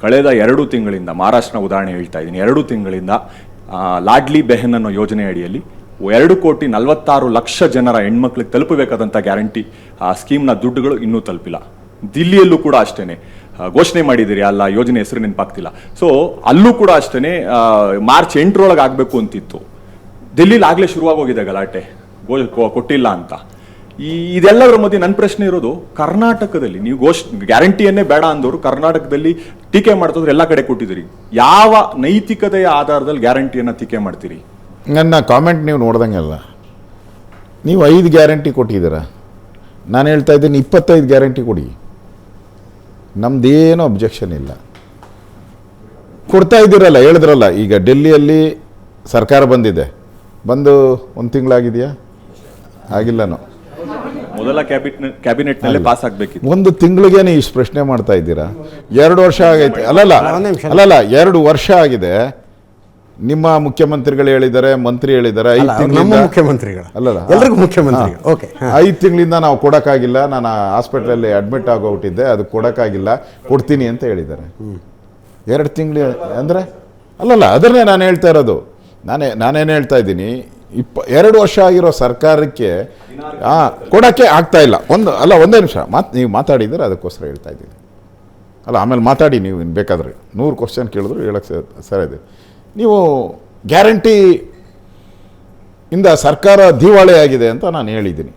ಕಳೆದ ಎರಡು ತಿಂಗಳಿಂದ, ಮಹಾರಾಷ್ಟ್ರನ ಉದಾಹರಣೆ ಹೇಳ್ತಾ ಇದ್ದೀನಿ, ಎರಡು ತಿಂಗಳಿಂದ ಲಾಡ್ಲಿ ಬೆಹನ್ ಅನ್ನೋ ಯೋಜನೆ ಅಡಿಯಲ್ಲಿ ಎರಡು ಕೋಟಿ ನಲವತ್ತಾರು ಲಕ್ಷ ಜನರ ಹೆಣ್ಮಕ್ಳಿಗೆ ತಲುಪಬೇಕಾದಂಥ ಗ್ಯಾರಂಟಿ, ಆ, ಸ್ಕೀಮ್ನ ದುಡ್ಡುಗಳು ಇನ್ನೂ ತಲುಪಿಲ್ಲ. ದಿಲ್ಲಿಯಲ್ಲೂ ಕೂಡ ಅಷ್ಟೇ ಘೋಷಣೆ ಮಾಡಿದಿರಿ ಅಲ್ಲ ಯೋಜನೆ ಹೆಸರು ನೆನಪಾಗ್ತಿಲ್ಲ. ಸೊ ಅಲ್ಲೂ ಕೂಡ ಅಷ್ಟೇ ಮಾರ್ಚ್ ಎಂಟರೊಳಗೆ ಆಗಬೇಕು ಅಂತಿತ್ತು. ದಿಲ್ಲಿಲಿ ಆಗಲೇ ಶುರುವಾಗೋಗಿದೆ ಗಲಾಟೆ. ಗೋ- ಕೊಟ್ಟಿಲ್ಲ ಅಂತ. ಈ ಇದೆಲ್ಲದರ ಮಧ್ಯೆ ನನ್ನ ಪ್ರಶ್ನೆ ಇರೋದು, ಕರ್ನಾಟಕದಲ್ಲಿ, ನೀವು ಘೋಷ್, ಗ್ಯಾರಂಟಿಯನ್ನೇ ಬೇಡ ಅಂದವರು ಕರ್ನಾಟಕದಲ್ಲಿ ಟೀಕೆ ಮಾಡ್ತಿದ್ರೆ ಎಲ್ಲ ಕಡೆ ಕೊಟ್ಟಿದ್ದೀರಿ. ಯಾವ ನೈತಿಕತೆಯ ಆಧಾರದಲ್ಲಿ ಗ್ಯಾರಂಟಿಯನ್ನು ಟೀಕೆ ಮಾಡ್ತೀರಿ? ನನ್ನ ಕಾಮೆಂಟ್ ನೀವು ನೋಡ್ದಂಗೆಲ್ಲ ನೀವು ಐದು ಗ್ಯಾರಂಟಿ ಕೊಟ್ಟಿದ್ದೀರ? ನಾನು ಹೇಳ್ತಾ ಇದ್ದೀನಿ ಇಪ್ಪತ್ತೈದು ಗ್ಯಾರಂಟಿ ಕೊಡಿ. ನಮ್ದೇನು ಅಬ್ಜೆಕ್ಷನ್ ಇಲ್ಲ. ಕೊಡ್ತಾ ಇದ್ದೀರಲ್ಲ, ಹೇಳಿದ್ರಲ್ಲ, ಈಗ ಡೆಲ್ಲಿಯಲ್ಲಿ ಸರ್ಕಾರ ಬಂದಿದೆ. ಬಂದು ಒಂದು ತಿಂಗಳಾಗಿದೆಯಾ? ಆಗಿಲ್ಲನೋ ಮೊದಲ ಕ್ಯಾಬಿನೆಟ್ ಕ್ಯಾಬಿನೆಟ್ನಲ್ಲೇ ಪಾಸ್ ಆಗಬೇಕಿತ್ತು ಒಂದು ತಿಂಗಳಿಗೆ ಇಷ್ಟು ಪ್ರಶ್ನೆ ಮಾಡ್ತಾ ಇದ್ದೀರಾ? ಎರಡು ವರ್ಷ ಆಗೈತೆ. ಅಲ್ಲಲ್ಲ ಅಲ್ಲಲ್ಲ ಎರಡು ವರ್ಷ ಆಗಿದೆ. ನಿಮ್ಮ ಮುಖ್ಯಮಂತ್ರಿಗಳು ಹೇಳಿದ್ದಾರೆ ಮಂತ್ರಿ ಹೇಳಿದ್ದಾರೆ ಐದು ನಮ್ಮ ತಿಂಗಳಿಂದ ಮುಖ್ಯಮಂತ್ರಿಗಳು. ಅಲ್ಲಲ್ಲ ಎಲ್ರಿಗೂ ಮುಖ್ಯಮಂತ್ರಿಗಳು. ಓಕೆ. ಐದು ತಿಂಗಳಿಂದ ನಾವು ಕೊಡೋಕ್ಕಾಗಿಲ್ಲ. ನಾನು ಹಾಸ್ಪಿಟ್ಲಲ್ಲಿ ಅಡ್ಮಿಟ್ ಆಗೋಗ್ಬಿಟ್ಟಿದ್ದೆ. ಅದು ಕೊಡೋಕ್ಕಾಗಿಲ್ಲ. ಕೊಡ್ತೀನಿ ಅಂತ ಹೇಳಿದ್ದಾರೆ. ಎರಡು ತಿಂಗಳು ಅಂದ್ರೆ? ಅಲ್ಲಲ್ಲ ಅದನ್ನೇ ನಾನು ಹೇಳ್ತಾ ಇರೋದು. ನಾನೇ ನಾನೇನು ಹೇಳ್ತಾ ಇದ್ದೀನಿ? ಇಪ್ಪ, ಎರಡು ವರ್ಷ ಆಗಿರೋ ಸರ್ಕಾರಕ್ಕೆ ಕೊಡೋಕ್ಕೆ ಆಗ್ತಾ ಇಲ್ಲ. ಒಂದು, ಅಲ್ಲ, ಒಂದೇ ನಿಮಿಷ. ಮಾತು, ನೀವು ಮಾತಾಡಿದರೆ ಅದಕ್ಕೋಸ್ಕರ ಹೇಳ್ತಾ ಇದ್ದೀನಿ. ಅಲ್ಲ, ಆಮೇಲೆ ಮಾತಾಡಿ ನೀವು ಇನ್ನು ಬೇಕಾದ್ರೆ. ನೂರು ಕ್ವಶನ್ ಕೇಳಿದ್ರು ಹೇಳಕ್ಕೆ ಸರಿ ಇದೆ. ನೀವು ಗ್ಯಾರಂಟಿ ಇಂದ ಸರ್ಕಾರ ದಿವಾಳಿ ಆಗಿದೆ ಅಂತ ನಾನು ಹೇಳಿದ್ದೀನಿ.